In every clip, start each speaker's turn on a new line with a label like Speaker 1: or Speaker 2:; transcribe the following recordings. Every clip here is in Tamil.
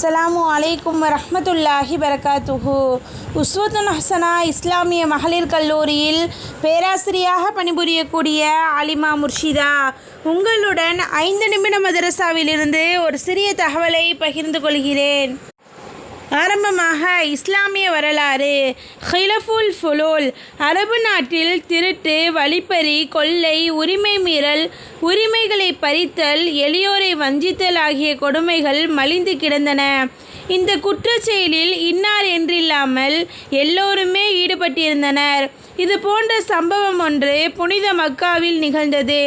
Speaker 1: அஸ்ஸலாமு அலைக்கும் ரஹமத்துல்லாஹி பரகாத்துஹு. உஸ்வத்துன் ஹசனா இஸ்லாமிய மகளிர் கல்லூரியில் பேராசிரியாக பணிபுரியக்கூடிய அலிமா முர்ஷிதா உங்களுடன் ஐந்து நிமிட மதரசாவிலிருந்து ஒரு சிறிய தகவலை பகிர்ந்து கொள்கிறேன். ஆரம்பமாக இஸ்லாமிய வரலாறு ஹிலஃபுல் ஃபுலூல் அரபு நாட்டில் திருட்டு வழிப்பறி கொள்ளை உரிமை மீறல் உரிமைகளை பறித்தல் எளியோரை வஞ்சித்தல் ஆகிய கொடுமைகள் மலிந்து கிடந்தன. இந்த குற்றச்செயலில் இன்னார் என்றில்லாமல் எல்லோருமே ஈடுபட்டிருந்தனர். இது போன்ற சம்பவம் ஒன்று புனித மக்காவில் நிகழ்ந்தது.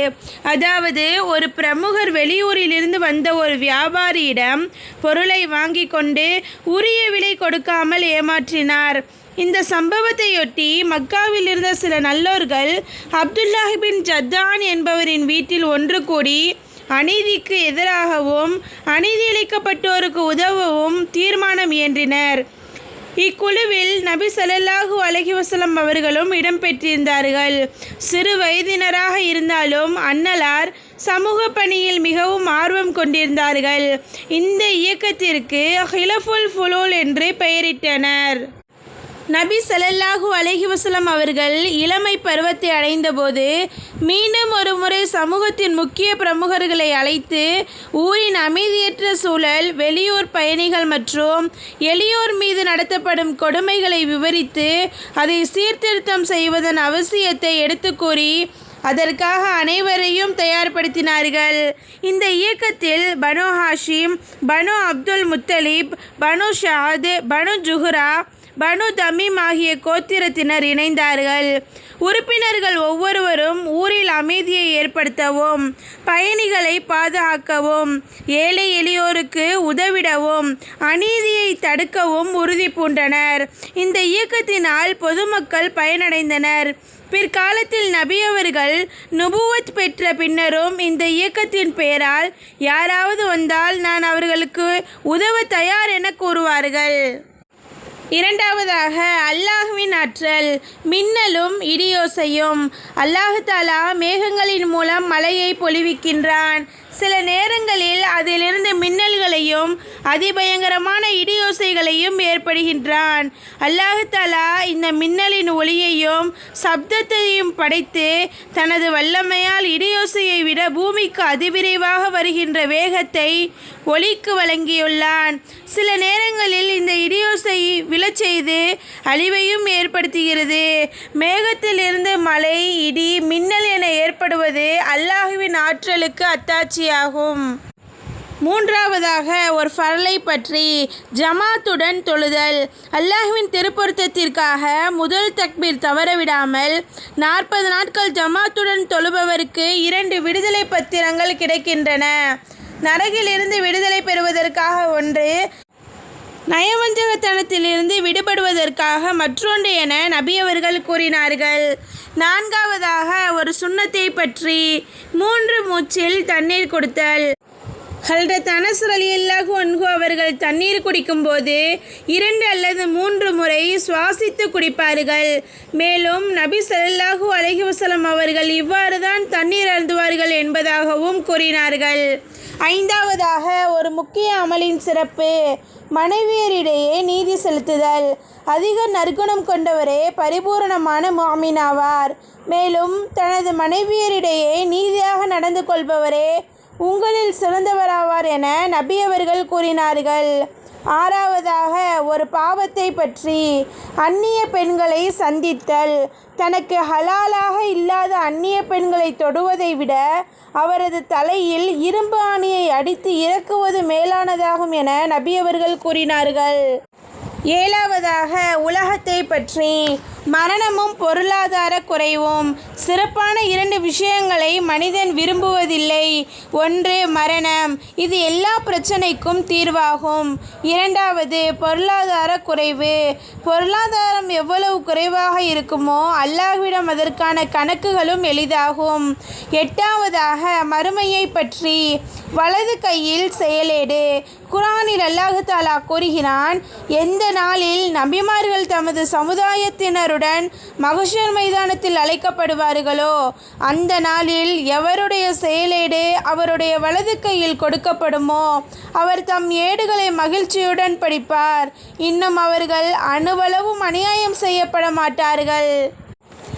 Speaker 1: அதாவது ஒரு பிரமுகர் வெளியூரிலிருந்து வந்த ஒரு வியாபாரியிடம் பொருளை வாங்கி கொண்டு உரிய விலை கொடுக்காமல் ஏமாற்றினார். இந்த சம்பவத்தையொட்டி மக்காவில் இருந்த சில நல்லோர்கள் அப்துல்லாஹி பின் ஜத்தான் என்பவரின் வீட்டில் ஒன்று கூடி அநீதிக்கு எதிராகவும் அநீதி இழைக்கப்பட்டோருக்கு உதவவும் தீர்மானம் இயன்றினர். இக்குழுவில் நபி ஸல்லல்லாஹு அலஹி வசலம் அவர்களும் இடம்பெற்றிருந்தார்கள் சிறு வயதினராக இருந்தாலும் அன்னலார் சமூக பணியில் மிகவும் ஆர்வம் கொண்டிருந்தார்கள். இந்த இயக்கத்திற்கு ஹிலஃபுல் ஃபுலூல் என்று பெயரிட்டனர். நபி ஸல்லல்லாஹு அலஹி வசலம் அவர்கள் இளமை பருவத்தை அடைந்தபோது மீண்டும் ஒரு முறை சமூகத்தின் முக்கிய பிரமுகர்களை அழைத்து ஊரின் அமைதியற்ற சூழல் வெளியூர் பயணிகள் மற்றும் எளியோர் மீது நடத்தப்படும் கொடுமைகளை விவரித்து அதை சீர்திருத்தம் செய்வதன் அவசியத்தை எடுத்துக்கூறி அதற்காக அனைவரையும் தயார்படுத்தினார்கள். இந்த இயக்கத்தில் Banu Hashim Banu Abdul Muttalib Banu Shad Banu Zuhra Banu Tamim ஆகிய கோத்திரத்தினர் இணைந்தார்கள். உறுப்பினர்கள் ஒவ்வொருவரும் ஊரில் அமைதியை ஏற்படுத்தவும் பயணிகளை பாதுகாக்கவும் ஏழை எளியோருக்கு உதவிடவும் அநீதியை தடுக்கவும் உறுதி பூண்டனர். இந்த இயக்கத்தினால் பொதுமக்கள் பயனடைந்தனர். பிற்காலத்தில் நபியவர்கள் நுபுவத் பெற்ற பின்னரும் இந்த இயக்கத்தின் பெயரால் யாராவது வந்தால் நான் அவர்களுக்கு உதவ தயார் என கூறுவார்கள். இரண்டாவதாக அல்லாஹுவின் ஆற்றல் மின்னலும் இடியோசையும். அல்லாஹு தாலா மேகங்களின் மூலம் மழையை பொழிவிக்கின்றான். சில நேரங்களில் அதிலிருந்து மின்னல்களையும் அதிபயங்கரமான இடியோசைகளையும் ஏற்படுகின்றான். அல்லாஹு தாலா இந்த மின்னலின் ஒளியையும் சப்தத்தையும் படைத்து தனது வல்லமையால் இடியோசையை விட பூமிக்கு அதிவிரைவாக வருகின்ற வேகத்தை ஒளிக்கு வழங்கியுள்ளான். சில நேரங்களில் இந்த இடியோசை விழச் செய்து அழிவையும் ஏற்படுத்துகிறது. மேகத்திலிருந்து மழை இடி மின்னல் என ஏற்படுவது அல்லாஹுவின் ஆற்றலுக்கு அத்தாட்சியாகும். மூன்றாவதாக ஒரு ஃபரலை பற்றி ஜமாத்துடன் தொழுதல். அல்லாஹுவின் திருப்பொருத்தத்திற்காக முதல் தக்பீர் தவறவிடாமல் நாற்பது நாட்கள் ஜமாத்துடன் தொழுபவருக்கு இரண்டு விடுதலை பத்திரங்கள் கிடைக்கின்றன. நரகிலிருந்து விடுதலை பெறுவதற்காக ஒன்று நயவஞ்சகத்தனத்திலிருந்து விடுபடுவதற்காக மற்றொன்று என நபியவர்கள் கூறினார்கள். நான்காவதாக ஒரு சுண்ணத்தை பற்றி மூன்று மூச்சில் தண்ணீர் கொடுத்தல். ஹல்ரத் அனஸ் ரலியல்லாஹு அன்ஹு அவர்கள் தண்ணீர் குடிக்கும்போது இரண்டு அல்லது மூன்று முறை சுவாசித்து குடிப்பார்கள். மேலும் நபி சல்லாஹூ அலைஹி அவர்கள் இவ்வாறு தான் தண்ணீர் அருந்துவார்கள் என்பதாகவும் கூறினார்கள். ஐந்தாவதாக ஒரு முக்கிய அமலின் சிறப்பு மனைவியரிடையே நீதி செலுத்துதல். அதிக நற்குணம் கொண்டவரே பரிபூரணமான மாமினாவார் மேலும் தனது மனைவியரிடையே நீதியாக நடந்து கொள்பவரே உங்களில் சிறந்தவராவார் என நபி அவர்கள் கூறினார்கள். ஆறாவதாக ஒரு பாவத்தை பற்றி அந்நிய பெண்களை சந்தித்தல். தனக்கு ஹலாலாக இல்லாத அந்நிய பெண்களை தொடுவதை விட அவரது தலையில் இரும்பு ஆணியை அடித்து இறக்குவது மேலானதாகும் என நபி அவர்கள் கூறினார்கள். ஏழாவதாக உலகத்தை பற்றி மரணமும் பொருளாதார குறைவும். சிறப்பான இரண்டு விஷயங்களை மனிதன் விரும்புவதில்லை. ஒன்று மரணம். இது எல்லா பிரச்சனைக்கும் தீர்வாகும். இரண்டாவது பொருளாதார குறைவு. பொருளாதாரம் எவ்வளவு குறைவாக இருக்குமோ அல்லாஹ்விடம் அதற்கான கணக்குகளும் எளிதாகும். எட்டாவதாக மறுமையை பற்றி. வலது கையில் செயலேடு. குரானில் அல்லாஹு தாலா கூறுகிறான் எந்த நாளில் நபிமார்கள் தமது சமுதாயத்தினருடன் மகஷர் மைதானத்தில் அழைக்கப்படுவார்களோ அந்த நாளில் எவருடைய செயலேடு அவருடைய வலது கையில் கொடுக்கப்படுமோ அவர் தம் ஏடுகளை மகிழ்ச்சியுடன் படிப்பார். இன்னும் அவர்கள் அணுவளவும் அநியாயம் செய்யப்பட மாட்டார்கள்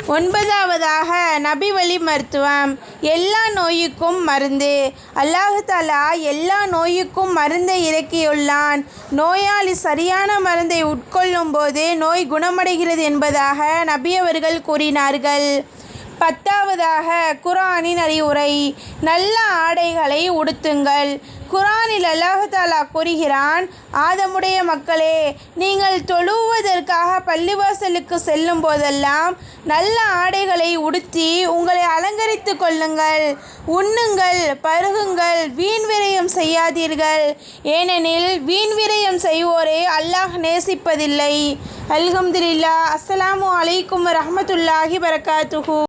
Speaker 1: ஒன்பதாவதாக நபி வழி மருத்துவம். எல்லா நோய்க்கும் மருந்து. அல்லாஹாலா எல்லா நோய்க்கும் மருந்தை இறக்கியுள்ளான். நோயாளி சரியான மருந்தை உட்கொள்ளும் போது நோய் குணமடைகிறது என்பதாக நபி அவர்கள் கூறினார்கள். பத்தாவதாக குரானின் அறிவுரை நல்ல ஆடைகளை உடுத்துங்கள். குரானில் அல்லாஹாலா கூறுகிறான் ஆதமுடைய மக்களே நீங்கள் தொழுவதற்காக பள்ளிவாசலுக்கு செல்லும் போதெல்லாம் நல்ல ஆடைகளை உடுத்தி உங்களை அலங்கரித்து கொள்ளுங்கள். உண்ணுங்கள் பருகுங்கள் வீண் விரயம் செய்யாதீர்கள். ஏனெனில் வீண் விரயம் செய்வோரை அல்லாஹ் நேசிப்பதில்லை. அல்ஹம்துலில்லா அஸ்ஸலாமு அலைக்கும் ரஹமத்துல்லாஹி வரகாத்துஹூ